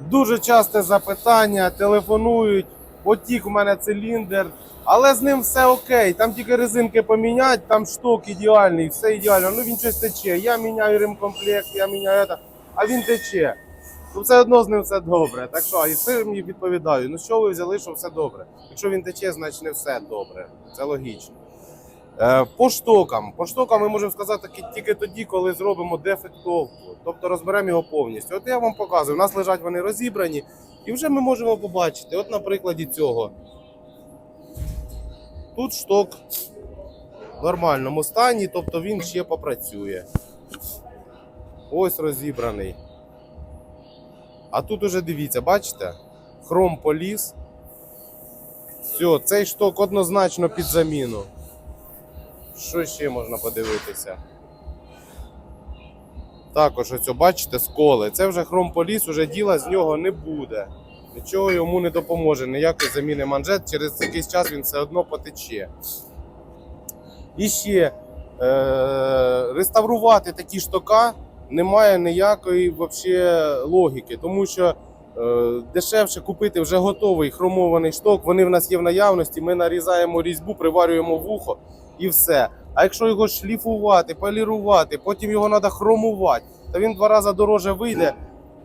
Дуже часте запитання, телефонують, потік у мене циліндр, але з ним все окей. Там тільки резинки поміняти, там шток ідеальний, все ідеально. Ну він щось тече. Я міняю ремкомплект, я міняю це, а він тече. Ну все одно з ним все добре. Так що, і все мені відповідаю. Ну що ви взяли, що все добре? Якщо він тече, значить не все добре. Це логічно. Е, По штокам. По штокам ми можемо сказати тільки тоді, коли зробимо дефектовку, тобто розберемо його повністю. От я вам показую, у нас лежать вони розібрані, і вже ми можемо побачити. От на прикладі цього. Тут шток в нормальному стані, тобто він ще попрацює. Ось розібраний. А тут уже дивіться, бачите? Хром поліз. Все, цей шток однозначно під заміну. Що ще можна подивитися? Також ось, бачите, сколи. Це вже хром поліс, уже діла з нього не буде. Нічого йому не допоможе, ніякої заміни манжет. Через якийсь час він все одно потече. І ще е- реставрувати такі штока немає ніякої вообще логіки, тому що дешевше купити вже готовий хромований шток. Вони в нас є в наявності. Ми нарізаємо різьбу, приварюємо вухо і все. А якщо його шліфувати, полірувати, потім його треба хромувати, то він два рази дороже вийде,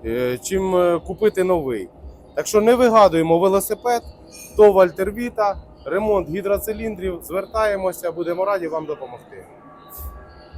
е, чим е, купити новий. Так що не вигадуємо велосипед, то Вальтервіта, ремонт гідроциліндрів. Звертаємося, будемо раді вам допомогти.